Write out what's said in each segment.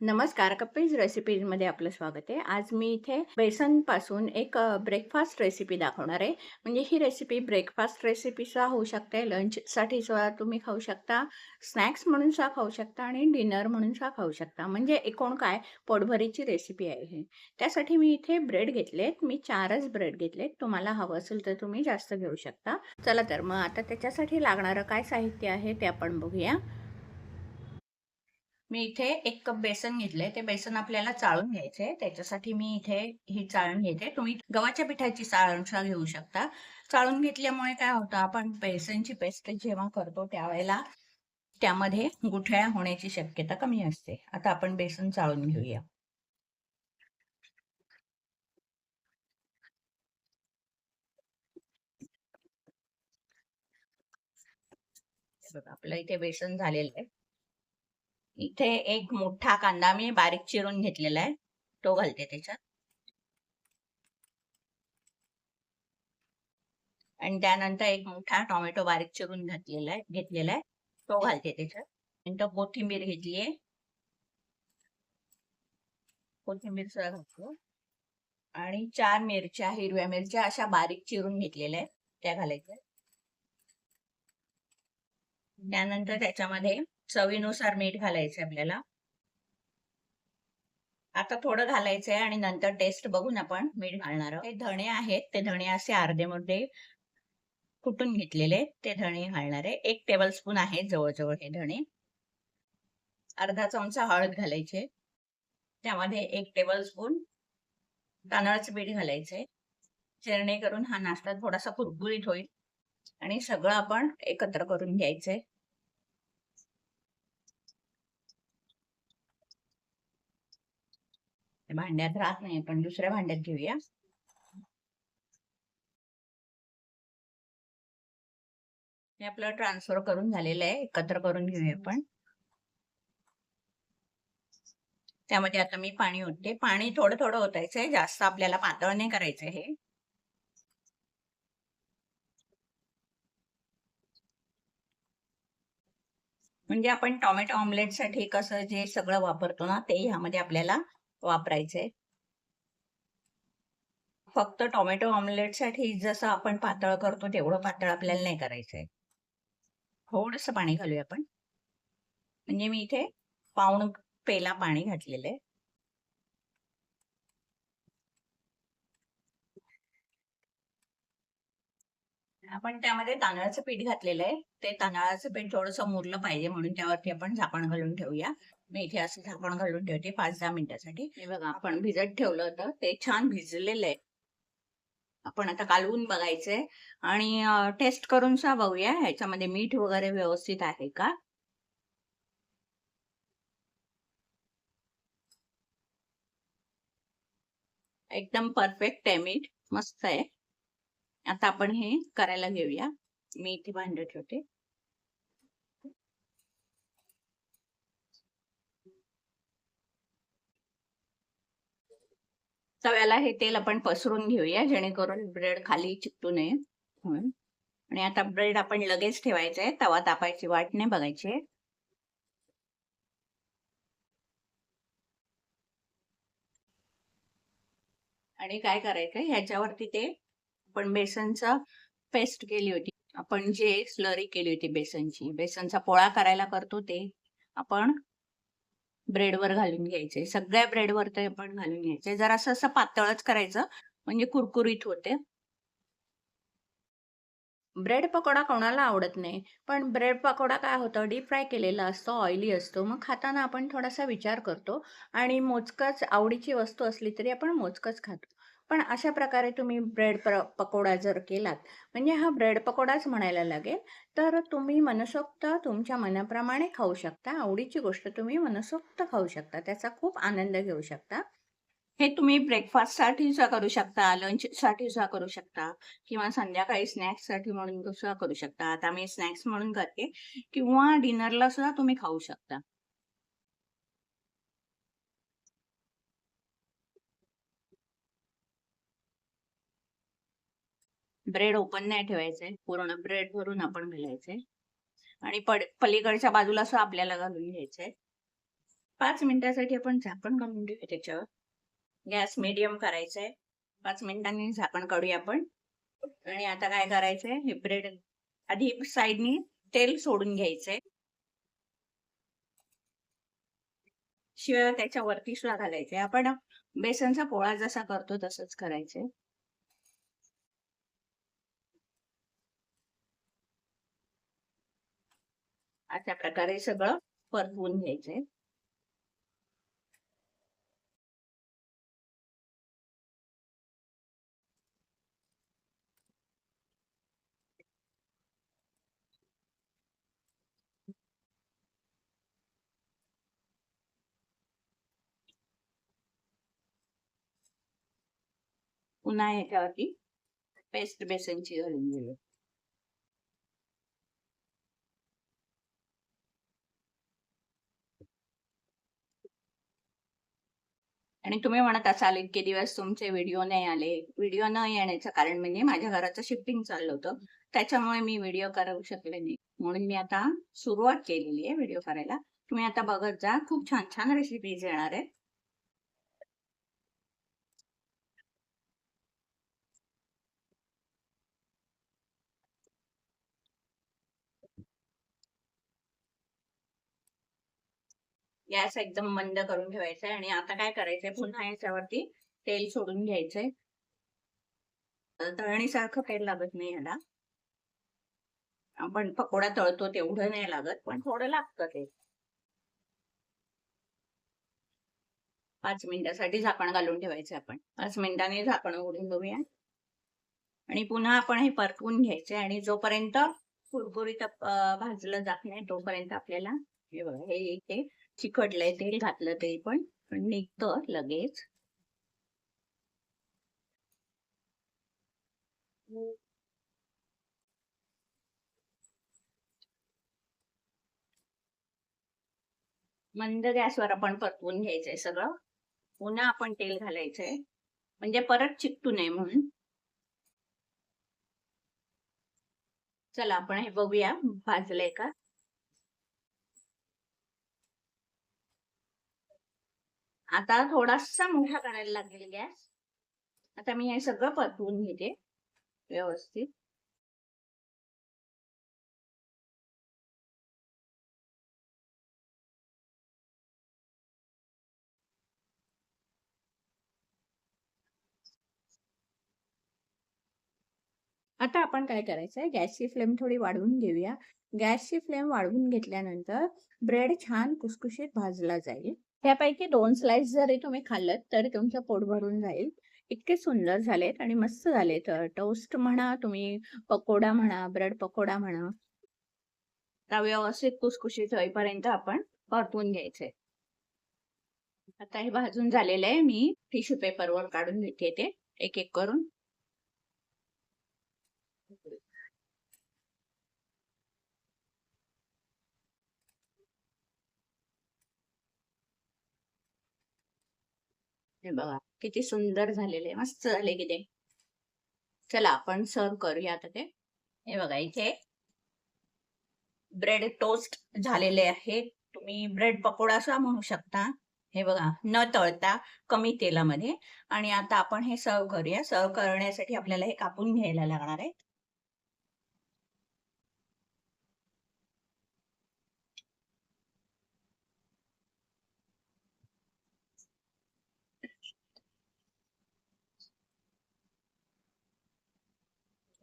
नमस्कार कपिल्स रेसिपीजमध्ये आपलं स्वागत आहे. आज मी इथे बेसनपासून एक ब्रेकफास्ट रेसिपी दाखवणार आहे. म्हणजे ही रेसिपी ब्रेकफास्ट रेसिपीचा होऊ शकते लंचसाठी सुद्धा तुम्ही खाऊ शकता स्नॅक्स म्हणून सुद्धा खाऊ शकता आणि डिनर म्हणून सुद्धा खाऊ शकता. म्हणजे एकूण काय? पोटभरीची रेसिपी आहे ही. त्यासाठी मी इथे ब्रेड घेतलेत. मी चारच ब्रेड घेतलेत. तुम्हाला हवं असेल तर तुम्ही जास्त घेऊ शकता. चला तर मग आता त्याच्यासाठी लागणारं काय साहित्य आहे ते आपण बघूया. मी इथे एक कप बेसन घेतलंय. ते बेसन आपल्याला चाळून घ्यायचंय. त्याच्यासाठी मी इथे ही चाळण घेते. तुम्ही गव्हाच्या पिठाची चाळण घेऊ शकता. चाळून घेतल्यामुळे काय होतं आपण बेसनची पेस्ट जेव्हा करतो त्यावेळेला त्यामध्ये गुठळ्या होण्याची शक्यता कमी असते. आता आपण बेसन चाळून घेऊया. आपलं इथे बेसन झालेलं आहे. इथे एक मोठा कांदा मी बारीक चिरून घेतलेला आहे. तो घालते त्याच्यात. आणि त्यानंतर एक मोठा टोमॅटो बारीक चिरून घातलेला आहे घेतलेला आहे. तो घालते त्याच्यात. नंतर कोथिंबीर घेतली आहे. कोथिंबीर सुद्धा घातलो आणि चार मिरच्या हिरव्या मिरच्या अशा बारीक चिरून घेतलेल्या आहेत. त्या घालायच्या त्यानंतर त्याच्यामध्ये चवीनुसार मीठ घालायचं आपल्याला. आता थोडं घालायचंय आणि नंतर टेस्ट बघून आपण मीठ घालणार आहोत. धणे आहेत ते धणे असे अर्धे मोठे कुटून घेतलेले ते धणे घालणार आहे. एक टेबल स्पून आहे जवळजवळ हे धणे. अर्धा चमचा हळद घालायचे. त्यामध्ये एक टेबल स्पून तांदळाचं पीठ घालायचंय. जेणेकरून हा नाश्ता थोडासा कुरकुरीत होईल आणि सगळं आपण एकत्र करून घ्यायचंय. भांड्यात राहत नाही पण दुसऱ्या भांड्यात घेऊया. हे आपलं ट्रान्सफर करून झालेलं आहे एकत्र करून घेऊया आपण. त्यामध्ये आता मी पाणी ओतते. पाणी थोडं थोडं ओतायचंय जास्त आपल्याला पातळ नाही करायचं हे. म्हणजे आपण टॉमॅटो ऑमलेटसाठी कसं जे सगळं वापरतो ना ते ह्यामध्ये आपल्याला वापरायचंय फक्त टोमॅटो ऑमलेटसाठी जसं आपण पातळ करतो तेवढं पातळ आपल्याला नाही करायचंय. थोडस पाणी घालूया आपण. म्हणजे मी इथे पाऊण पेला पाणी घातलेलं आहे. आपण त्यामध्ये तांदळाचं पीठ घातलेलं आहे. ते तांदळाचं पीठ थोडंसं मुरलं पाहिजे म्हणून त्यावरती आपण झाकण घालून ठेवूया. मी इथे असं झाकण घालून ठेवते पाच दहा मिनिटासाठी. हे बघा आपण भिजत ठेवलं होतं. ते छान भिजलेलं आहे. आपण आता कालवून बघायचंय. आणि टेस्ट करून सा बघूया ह्याच्यामध्ये मीठ वगैरे व्यवस्थित आहे का? एकदम परफेक्ट आहे मीठ. मस्त आहे. आता आपण हे करायला घेऊया. मी इथे भांड ठेवते. तव्याला हे तेल आपण पसरून घेऊया जेणेकरून ब्रेड खाली चिकटू नये. म्हणून आणि आता ब्रेड आपण लगेच ठेवायचं आहे तवा तापायची वाट नाही बघायची आणि काय करायचं? ह्याच्यावरती ते पण बेसनचा पेस्ट केली होती. आपण जे स्लरी केली होती बेसनची बेसनचा पोळा करायला करतो ते आपण ब्रेडवर घालून घ्यायचे. सगळ्या ब्रेडवर ते आपण घालून घ्यायचे. जरा असं असं पातळच करायचं म्हणजे कुरकुरीत होते. ब्रेड पकोडा कोणाला आवडत नाही पण ब्रेड पकोडा काय होतं? डीप फ्राय केलेला असतो ऑइली असतो मग खाताना आपण थोडासा विचार करतो आणि मोजकच आवडीची वस्तू असली तरी आपण मोजकच खातो. पण अशा प्रकारे तुम्ही ब्रेड प्र पकोडा जर केलात म्हणजे हा ब्रेड पकोडाच म्हणायला लागेल तर तुम्ही मनसोक्त तुमच्या मनाप्रमाणे खाऊ शकता. आवडीची गोष्ट तुम्ही मनसोक्त खाऊ शकता. त्याचा खूप आनंद घेऊ शकता. हे तुम्ही ब्रेकफास्टसाठी सुद्धा करू शकता लंचसाठी सुद्धा करू शकता किंवा संध्याकाळी स्नॅक्ससाठी म्हणून सुद्धा करू शकता. आता मी स्नॅक्स म्हणून करते किंवा डिनरला सुद्धा तुम्ही खाऊ शकता. ब्रेड ओपन नाही ठेवायचंय पूर्ण ब्रेड भरून आपण घालायचंय आणि पलीकडच्या बाजूला असं आपल्याला घालून घ्यायचंय पाच मिनिटासाठी आपण झाकण घालून घेऊ त्याच्यावर. गॅस मिडियम करायचा. आहे पाच मिनिटांनी झाकण काढूया आपण. आणि आता काय करायचंय हे ब्रेड आधी साईडनी तेल सोडून घ्यायचंय शिवाय त्याच्या वरती सुद्धा घालायचंय आपण बेसनचा पोळा जसा करतो तसंच करायचंय अशा प्रकारे सगळं परतवून घ्यायचंय पुन्हा याच्यावरती पेस्ट बेसनची घालून घेऊया आणि तुम्ही म्हणत असाल इतके दिवस तुमचे व्हिडिओ नाही आले. व्हिडिओ न येण्याचं कारण म्हणजे माझ्या घराचं शिफ्टिंग चाललं होतं. त्याच्यामुळे मी व्हिडिओ करू शकले नाही. म्हणून मी आता सुरुवात केलेली आहे व्हिडिओ करायला. तुम्ही आता बघत जा खूप छान छान रेसिपीज येणार आहेत गॅस एकदम मंद करून ठेवायचा आणि आता काय करायचंय? पुन्हा याच्यावरती तेल सोडून घ्यायचंय. तळणीसारखं तेल लागत नाही ह्याला. आपण पकोडा तळतो तेवढं नाही लागत पण थोडं लागतं ते. पाच मिनिटासाठी झाकण घालून ठेवायचं आपण. पाच मिनिटांनी झाकण उघडून बघूया आणि पुन्हा आपण हे परतवून घ्यायचे आणि जोपर्यंत कुरकुरीत भाजलं जात नाही तोपर्यंत आपल्याला हे बघा हे इथे चिकटलंय तेल घातलं ते पण निघतं लगेच. मंद गॅसवर आपण परतवून घ्यायचंय सगळं. पुन्हा आपण तेल घालायचंय. म्हणजे परत चिकटू नये म्हणून. चला आपण हे बघूया. भाजलंय का? आता थोडासा मोठा करायला लागेल गॅस. आता मी हे सगळं परतवून घेते. व्यवस्थित. आता आपण काय करायचंय? गॅसची फ्लेम थोडी वाढवून घेऊया. गॅसची फ्लेम वाढवून घेतल्यानंतर ब्रेड छान कुसकुशीत भाजला जाईल. त्यापैकी दोन स्लाइस जरी तुम्ही खाल्लत तर तुमचं पोट भरून जाईल. इतके सुंदर झालेत आणि मस्त झालेत. टोस्ट म्हणा तुम्ही पकोडा म्हणा ब्रेड पकोडा म्हणा आता व्यवस्थित कुसकुशीत होईपर्यंत आपण परतून घ्यायचे. आता हे भाजून झालेलं आहे. मी टिश्यू पेपरवर काढून घेते ते. एक एक करून. हे बघा किती सुंदर झालेले मस्त झाले की ते. चला आपण सर्व करूया आता ते. हे बघा इथे ब्रेड टोस्ट झालेले आहे. तुम्ही ब्रेड पकोडा असा म्हणू शकता. हे बघा न तळता कमी तेलामध्ये. आणि आता आपण हे सर्व करूया. सर्व करण्यासाठी आपल्याला हे कापून घ्यायला लागणार आहे.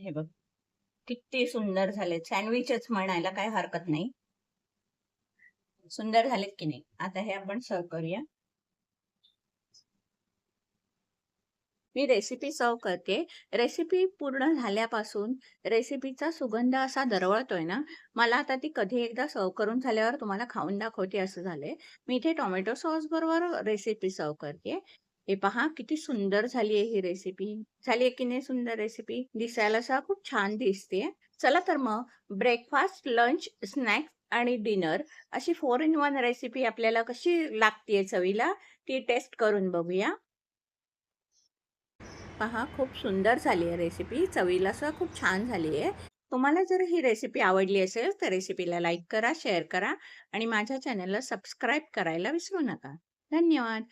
हे बघ. किती सुंदर झालेत सँडविचच म्हणायला काय हरकत नाही. सुंदर झालेत की नाही? आता हे आपण सर्व करूया. मी रेसिपी सर्व करते. रेसिपी पूर्ण झाल्यापासून रेसिपीचा सुगंध असा दरवळतोय ना मला आता ती कधी एकदा सर्व करून झाल्यावर तुम्हाला खाऊन दाखवते असं झालंय. मी इथे टोमॅटो सॉस बरोबर रेसिपी सर्व करते. हे पहा किती सुंदर झाली आहे ही रेसिपी झाली आहे की नाही सुंदर रेसिपी दिसायला सुद्धा खूप छान दिसते. चला तर मग ब्रेकफास्ट लंच स्नॅक्स आणि डिनर अशी फोर इन वन रेसिपी आपल्याला कशी लागते चवीला ती टेस्ट करून बघूया. पहा खूप सुंदर झाली आहे रेसिपी चवीला सुद्धा खूप छान झाली आहे. तुम्हाला जर ही रेसिपी आवडली असेल तर रेसिपीला लाईक करा, शेअर करा आणि माझ्या चॅनलला सबस्क्राईब करायला विसरू नका. धन्यवाद.